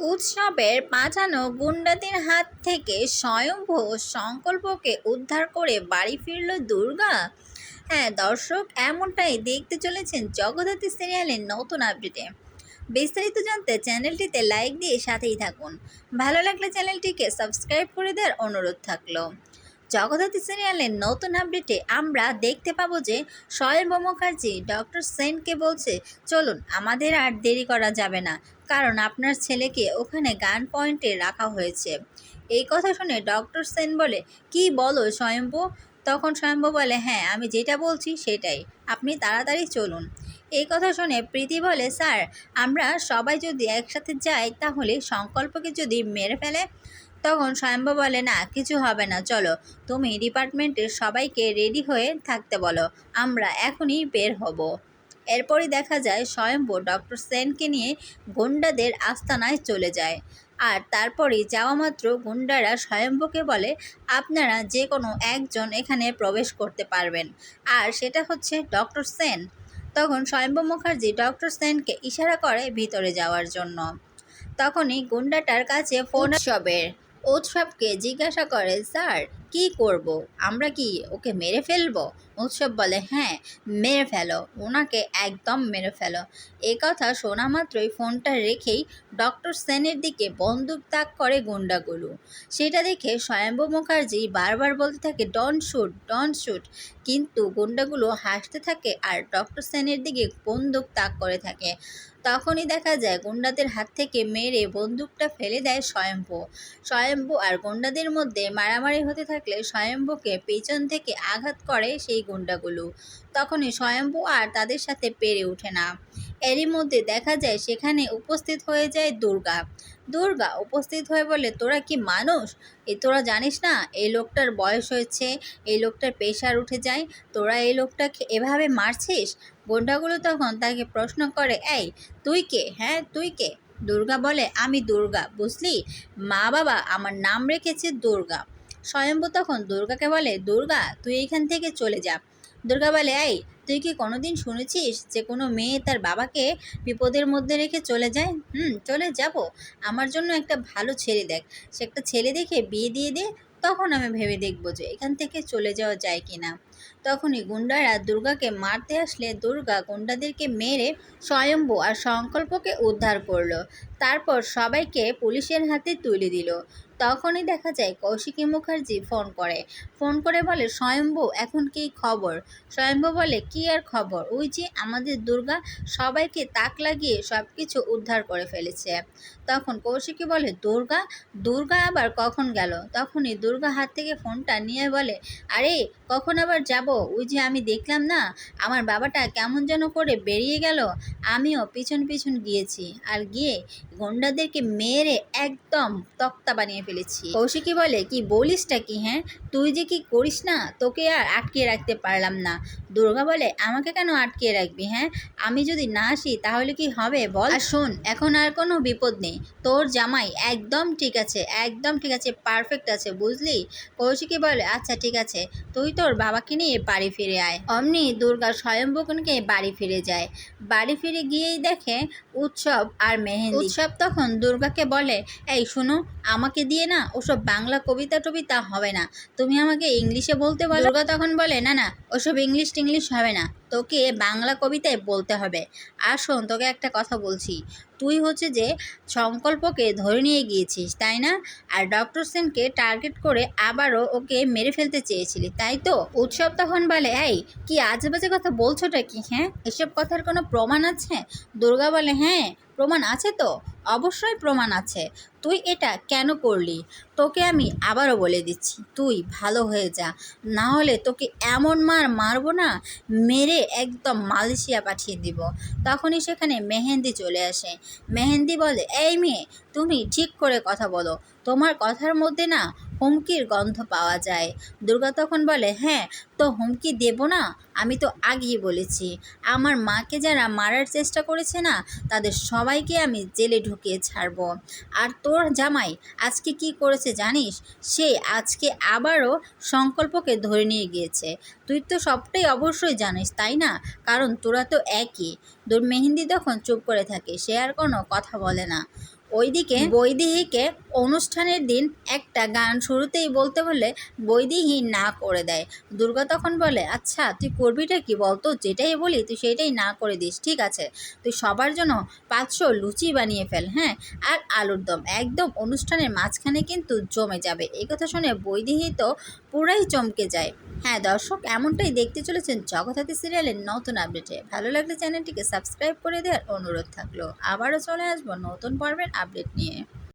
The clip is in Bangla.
উৎসবের পাঠানো গুন্ডাদের হাত থেকে স্বয়ম্ভু সংকল্পকে উদ্ধার করে বাড়ি ফিরল দুর্গা। হ্যাঁ দর্শক, এমনটাই দেখতে চলেছেন জগদ্ধাত্রী সিরিয়ালের নতুন আপডেটে। বিস্তারিত জানতে চ্যানেলটিতে লাইক দিয়ে সাথেই থাকুন। ভালো লাগলে চ্যানেলটিকে সাবস্ক্রাইব করে দেওয়ার অনুরোধ থাকল। জগদ্ধাত্রী সিরিয়ালের নতুন আপডেটে আমরা দেখতে পাবো যে স্বয়ম্ভ মুখার্জি ডক্টর সেনকে বলছে, চলুন, আমাদের আর দেরি করা যাবে না। কারণ আপনার ছেলেকে ওখানে গান পয়েন্টে রাখা হয়েছে। এই কথা শুনে ডক্টর সেন বলে, কি বলো স্বয়ম্ভ? তখন স্বয়ম্ভ বলে হ্যাঁ আমি যেটা বলছি সেটাই। আপনি তাড়াতাড়ি চলুন। এই কথা শুনে প্রীতি বলে, স্যার, আমরা সবাই যদি একসাথে যাই তাহলে সংকল্পকে যদি মেরে ফেলে? তখন স্বয়ম্ভ বলে, না, কিছু হবে না, চলো। তুমি ডিপার্টমেন্টের সবাইকে রেডি হয়ে থাকতে বলো। আমরা এখনই বের হব। এরপরই দেখা যায় স্বয়ম্ভ ডক্টর সেনকে নিয়ে গুন্ডাদের আস্তানায় চলে যায়। আর তারপরেই যাওয়া মাত্র গুন্ডারা স্বয়ম্ভকে বলে আপনারা যে কোনো একজন এখানে প্রবেশ করতে পারবেন। আর সেটা হচ্ছে ডক্টর সেন। তখন স্বয়ম্ভ মুখার্জি ডক্টর সেনকে ইশারা করে ভিতরে যাওয়ার জন্য। তখনই গুন্ডাটার কাছে ফোন উৎসবের। উৎসবকে জিজ্ঞাসা করে স্যার কি করব? আমরা কি ওকে মেরে ফেলব? উৎসব বলে হ্যাঁ মেরে ফেলো। ওনাকে একদম মেরে ফেলো। এ কথা শোনা মাত্রই ফোনটা রেখেই ডক্টর সেনের দিকে বন্দুক তাক করে গুন্ডাগুলো। সেটা দেখে স্বয়ম্ভ মুখার্জি বারবার বলতে থাকে ডন শুট ডন শুট কিন্তু গুন্ডাগুলো হাসতে থাকে আর ডক্টর সেনের দিকে বন্দুক তাক করে থাকে। তখনই দেখা যায় গুন্ডাদের হাত থেকে মেরে বন্দুকটা ফেলে দেয় স্বয়ম্ভ। স্বয়ম্ভু আর গুন্ডাদের মধ্যে মারামারি হতে থাকলে স্বয়ম্ভুকে পেছন থেকে আঘাত করে সেই গুন্ডাগুলো। তখনই স্বয়ম্ভু আর তাদের সাথে পেরে ওঠে না। এরই মধ্যে দেখা যায় সেখানে উপস্থিত হয়ে যায় দুর্গা। দুর্গা উপস্থিত হয়ে বলে, তোরা কি মানুষ? এ তোরা জানিস না এই লোকটার বয়স হয়েছে এই লোকটার প্রেশার উঠে যায়, তোরা এই লোকটাকে এভাবে মারছিস? গুন্ডাগুলো তখন তাকে প্রশ্ন করে, এই, তুই কে? হ্যাঁ তুই কে? দুর্গা বলে, আমি দুর্গা, বুঝলি? মা বাবা আমার নাম রেখেছে দুর্গা। স্বয়ম্ভু তখন দুর্গাকে বলে, দুর্গা, তুই এখান থেকে চলে যা। দুর্গা বলে, এই, তুই কি কোনোদিন শুনেছিস যে কোনো মেয়ে তার বাবাকে বিপদের মধ্যে রেখে চলে যায়? হুম, চলে যাব। আমার জন্য একটা ভালো ছেলে দেখ। সে একটা ছেলে দেখে বিয়ে দিয়ে দে, তখন আমি ভেবে দেখব যে এখান থেকে চলে যাওয়া যায় কি না। তখনই গুন্ডারা দুর্গাকে মারতে আসলে দুর্গা গুন্ডাদেরকে মেরে স্বয়ম্ভু আর সংকল্পকে উদ্ধার করল। তারপর সবাইকে পুলিশের হাতে তুলে দিল। তখনই দেখা যায় কৌশিকী মুখার্জি ফোন করে। ফোন করে বলে, স্বয়ম্ভু, এখন কি খবর? স্বয়ম্ভু বলে, কি আর খবর? ওই যে আমাদের দুর্গা সবাইকে তাক লাগিয়ে সব কিছু উদ্ধার করে ফেলেছে। তখন কৌশিকী বলে, দুর্গা? দুর্গা আবার কখন গেল? তখনই দুর্গা হাত থেকে ফোনটা নিয়ে বলে, আরে, কখন আবার যাব? ওই যে আমি দেখলাম না, আমার বাবাটা কেমন যেন করে বেরিয়ে গেল। আমিও পিছন পিছন গিয়েছি। আর গিয়ে গুন্ডাদেরকে মেরে একদম তক্তা বানিয়ে ফেলেছি। কৌশিকী বলে কি বলিসটা কি হ্যাঁ? তুই যে কি করিস না তোকে আর আটকে রাখতে পারলাম না। দুর্গা বলে আমাকে কেন আটকে রাখবি হ্যাঁ? আমি যদি না আসি তাহলে কি হবে বল? আর শোন এখন আর কোনো বিপদ নেই। তোর জামাই একদম ঠিক আছে একদম ঠিক আছে পারফেক্ট আছে বুঝলি? কৌশিকী বলে আচ্ছা ঠিক আছে। তুই তোর বাবাকে নিয়ে বাড়ি ফিরে আয়। অমনি দুর্গা স্বয়ম্ভূকে বাড়ি ফিরে যায়। বাড়ি ফিরে গিয়েই দেখে উৎসব আর মেহেন্দি। উৎসব তখন দুর্গাকে বলে এই শোনো আমাকে দিয়ে না ওসব বাংলা কবিতা টবিতা হবে না। তুমি আমাকে ইংলিশে বলতে বলো। দুর্গা তখন বলে, না না, ওসব ইংলিশ টিংলিশ হবে না। তোকে বাংলা কবিতায় বলতে হবে। আর শোন তোকে একটা কথা বলছি। তুই হচ্ছে যে সংকল্পকে ধরে নিয়ে গিয়েছিস, তাই না? আর ডক্টর সেনকে টার্গেট করে আবারও ওকে মেরে ফেলতে চেয়েছিলি, তাই তো? উৎসব তখন বলে, এই, কি আজে বাজে কথা বলছোটা কি হ্যাঁ? এসব কথার কোনো প্রমাণ আছে? দুর্গা বলে হ্যাঁ প্রমাণ আছে তো, অবশ্যই প্রমাণ আছে। তুই এটা কেন করলি? তোকে আমি আবারও বলে দিচ্ছি, তুই ভালো হয়ে যা। না হলে তোকে এমন মার মারবো না, মেরে একদম মালয়েশিয়া পাঠিয়ে দিব। তখনই সেখানে মেহেন্দি চলে আসে। মেহেন্দি বলে এই মেয়ে তুমি ঠিক করে কথা বলো। তোমার কথার মধ্যে না হুমকির গন্ধ পাওয়া যায়। দুর্গা তখন বলে হ্যাঁ তো হুমকি দেব না? আমি তো আগেই বলেছি। আমার মাকে যারা মারার চেষ্টা করেছে না, তাদের সবাইকে আমি জেলে ঢুকিয়ে ছাড়বো। আর তোর জামাই আজকে কি করেছে জানিস? সে আজকে আবারও সংকল্পকে ধরে নিয়ে গিয়েছে। তুই তো সবটাই অবশ্যই জানিস, তাই না? কারণ তোরা তো একই। তোর মেহেন্দি তখন চুপ করে থাকে, সে আর কোনো কথা বলে না। ওইদিকে বৈদেহীকে অনুষ্ঠানের দিন একটা গান শুরুতেই বলতে বলে বৈদেহী না করে দেয়। দুর্গা তখন বলে আচ্ছা তুই করবিটা কি বলতো? যেটাই বলি, তুই সেটাই না করে দিস, ঠিক আছে? তুই সবার জন্য পাঁচশো লুচি বানিয়ে ফেল হ্যাঁ? আর আলুর দম, একদম অনুষ্ঠানের মাঝখানে কিন্তু জমে যাবে। এই কথা শুনে বৈদেহী তো পুরাই চমকে যায়। হ্যাঁ দর্শক, এমনটাই দেখতে চলেছেন জগৎহাতি সিরিয়ালের নতুন আপডেটে। ভালো লাগলে চ্যানেলটিকে সাবস্ক্রাইব করে দেওয়ার অনুরোধ থাকল। আবারও চলে আসব নতুন পর্বের আপডেট নিয়ে।